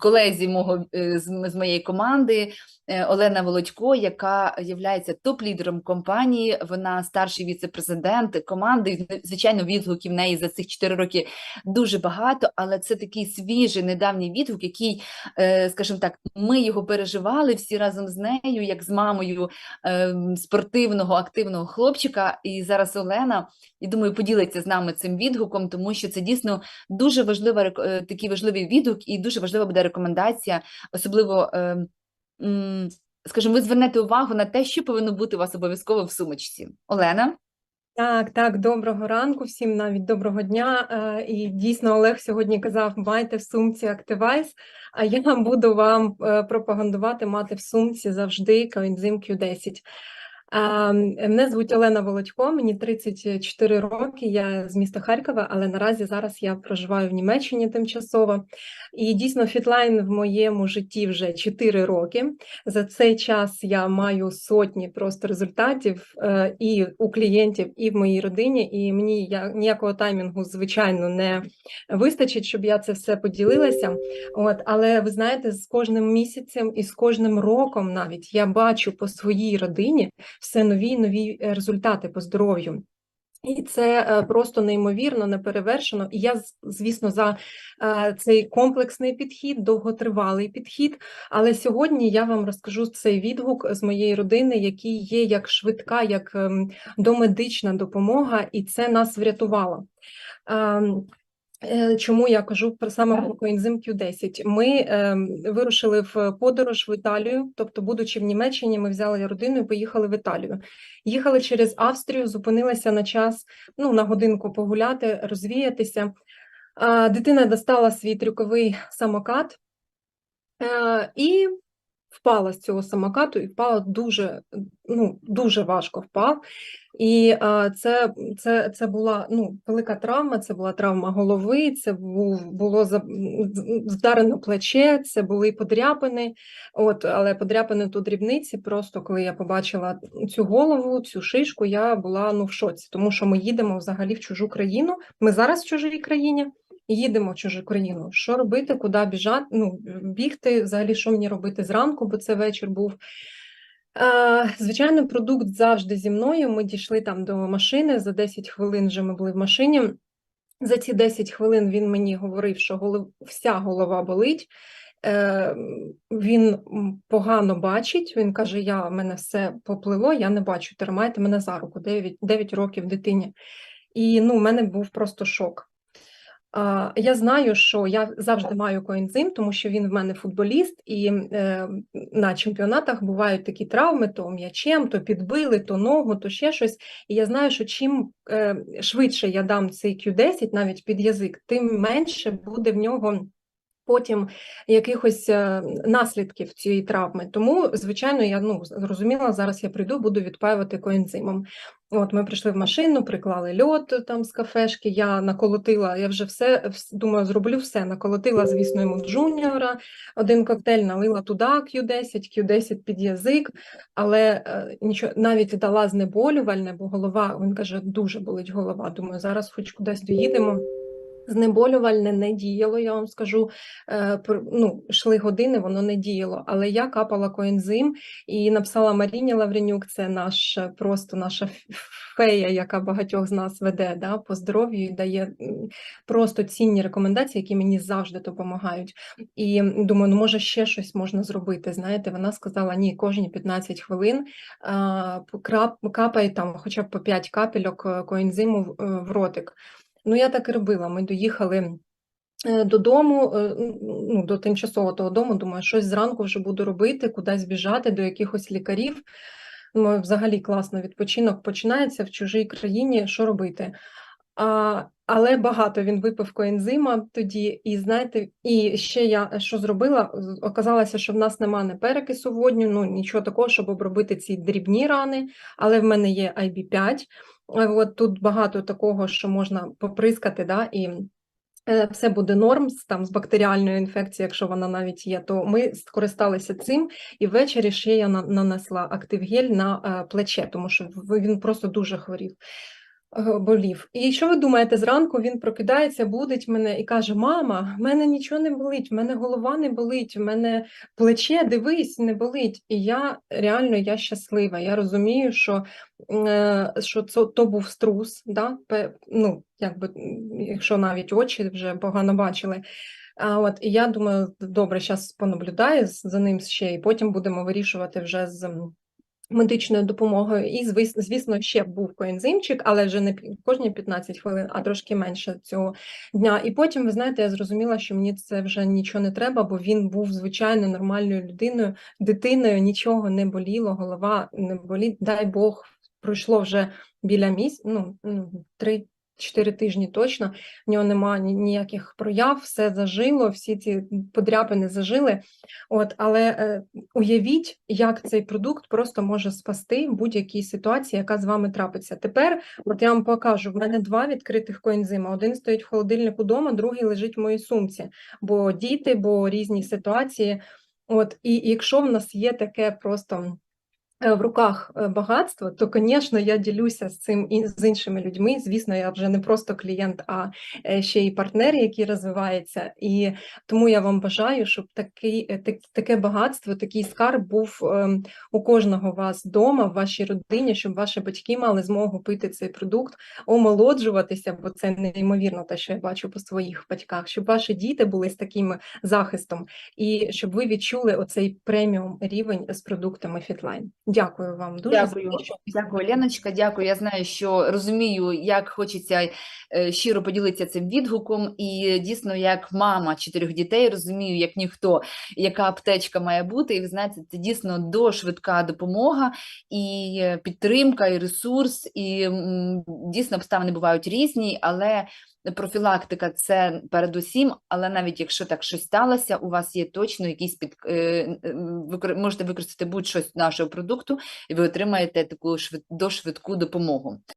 колезі мого е, з, моєї команди е, Олена Володько, яка є топ-лідером компанії. Вона старший віце-президент команди. Звичайно, відгуків в неї за цих 4 роки дуже багато, але це такий свіжий недавній відгук, який, е, скажімо так, ми його переживали всі разом з нею, як з мамою спортивного активного хлопчика. І зараз Олена, і думаю, поділиться з нами цим відгуком, тому що це дійсно дуже важлива такий важливий відгук, і дуже важлива буде рекомендація, особливо. е, Скажімо, ви звернете увагу на те, що повинно бути у вас обов'язково в сумочці. Олена? Так, так, доброго ранку, всім навіть доброго дня. Е, І дійсно Олег сьогодні казав, майте в сумці Activize, а я буду вам е, пропагандувати мати в сумці завжди коензим Q10. Мене звуть Олена Володько, мені 34 роки, я з міста Харкова, але наразі зараз я проживаю в Німеччині тимчасово. І дійсно фітлайн в моєму житті вже 4 роки. За цей час я маю сотні просто результатів е, і у клієнтів, і в моїй родині. І мені я, ніякого таймінгу, звичайно, не вистачить, щоб я це все поділилася. От, але ви знаєте, з кожним місяцем і з кожним роком навіть я бачу по своїй родині все нові і нові е, результати по здоров'ю. І це е, просто неймовірно, неперевершено. І я, звісно, за е, цей комплексний підхід, довготривалий підхід. Але сьогодні я вам розкажу цей відгук з моєї родини, який є як швидка, як ем, домедична допомога, і це нас врятувало. Е, Чому я кажу про саме про коензим Q10? Ми ем, вирушили в подорож в Італію, тобто, будучи в Німеччині, ми взяли родину і поїхали в Італію. Їхали через Австрію, зупинилися на час, ну на годинку погуляти, розвіятися. А, Дитина достала свій трюковий самокат е, і впала з цього самокату, і впала дуже, ну, дуже важко впав. І а, це, це, це була ну, велика травма, це була травма голови, це був, було вдарено плече, це були подряпини. От, але подряпини тут дрібниці. Просто коли я побачила цю голову, цю шишку, я була ну, в шоці, тому що ми їдемо взагалі в чужу країну. Ми зараз в чужій країні. Їдемо в чужу країну. Що робити, куди біжати? Ну, бігти, взагалі, що мені робити зранку, бо це вечір був. Звичайно, продукт завжди зі мною. Ми дійшли там до машини. За 10 хвилин вже ми були в машині. За ці 10 хвилин він мені говорив, що голов... вся голова болить. Е, Він погано бачить. Він каже: Я в мене все поплило, я не бачу. Тримайте мене за руку 9, 9 років дитині. І ну, в мене був просто шок. Я знаю, що я завжди маю коензим, тому що він в мене футболіст, і е, на чемпіонатах бувають такі травми: то м'ячем, то підбили, то ногу, то ще щось. І я знаю, що чим е, швидше я дам цей Q10 навіть під язик, тим менше буде в нього. Потім якихось е, наслідків цієї травми. Тому, звичайно, я ну зрозуміла, зараз я прийду, буду відпаювати коензимом. От ми прийшли в машину, приклали льод там з кафешки. Я наколотила, я вже все думаю, зроблю все. Наколотила, звісно, йому джуніора, один коктейль налила туди Q10, Q10 під язик, але е, нічого навіть дала знеболювальне, бо голова, він каже, дуже болить голова. Думаю, зараз хоч кудись доїдемо. Знеболювальне не діяло, я вам скажу. Е, ну, йшли години, воно не діяло. Але я капала коензим і написала Маріні Лавренюк, це наш е, просто наша фея, яка багатьох з нас веде да, по здоров'ю і дає просто цінні рекомендації, які мені завжди допомагають. І думаю, ну може ще щось можна зробити. Знаєте, вона сказала: ні, кожні 15 хвилин а, крап- капай там хоча б по 5 капельок е, коензиму в, в ротик. Ну, я так і робила. Ми доїхали е, додому, е, ну, до тимчасового того дому. Думаю, щось зранку вже буду робити, кудись біжати до якихось лікарів. Думаю, взагалі класно відпочинок починається в чужій країні. Що робити? А, але багато він випив коензима тоді, і знаєте, і ще я що зробила? Оказалося, що в нас нема не перекису водню, ну нічого такого, щоб обробити ці дрібні рани, але в мене є IB5. Е, От тут багато такого, що можна поприскати, да, і е, все буде норм там, з бактеріальною інфекцією, якщо вона навіть є, то ми скористалися цим, і ввечері ще я на- нанесла активгель на е, плече, тому що він просто дуже хворів. Е, болів. І що ви думаєте, зранку він прокидається, будить мене і каже: Мама, в мене нічого не болить, в мене голова не болить, в мене плече, дивись, не болить. І я реально я щаслива. Я розумію, що, е, що це, то був струс, да? ну, якби, якщо навіть очі вже погано бачили. А от і я думаю, добре, зараз понаблюдаю за ним ще, і потім будемо вирішувати вже з медичною допомогою. І звіс- звісно, ще був коензимчик, але вже не кожні 15 хвилин, а трошки менше цього дня. І потім, ви знаєте, я зрозуміла, що мені це вже нічого не треба, бо він був звичайно нормальною людиною, дитиною, нічого не боліло, голова не боліть. Дай Бог, пройшло вже біля місць. ну, ну, три. Чотири тижні точно, в нього немає ніяких прояв, все зажило, всі ці подряпини зажили. От, але е, уявіть, як цей продукт просто може спасти в будь-якій ситуації, яка з вами трапиться. Тепер, от я вам покажу, в мене два відкритих коензима. Один стоїть в холодильнику вдома, другий лежить в моїй сумці, бо діти, бо різні ситуації. От, і якщо в нас є таке просто в руках е, багатство, то, звісно, я ділюся з цим і з іншими людьми. Звісно, я вже не просто клієнт, а е, ще й партнер, який розвивається. І тому я вам бажаю, щоб такий, е, так- таке багатство, такий скарб був ем, у кожного вас вдома, в вашій родині, щоб ваші батьки мали змогу пити цей продукт, омолоджуватися, бо це неймовірно те, що я бачу по своїх батьках, щоб ваші діти були з таким захистом, і щоб ви відчули оцей преміум рівень з продуктами Фітлайн. Дякую вам дуже Дякую, дякую, Леночка. Дякую. Я знаю, що розумію, як хочеться е, щиро поділитися цим відгуком. І дійсно, як мама чотирьох дітей, розумію, як ніхто, яка аптечка має бути. І ви знаєте, це дійсно дошвидка допомога і е, підтримка, і ресурс. І дійсно обставини бувають різні, але. Профілактика це передусім, але навіть якщо так щось сталося, у вас є точно якісь під е, е, можете використати будь-щось нашого продукту, і ви отримаєте таку швид, дошвидку допомогу.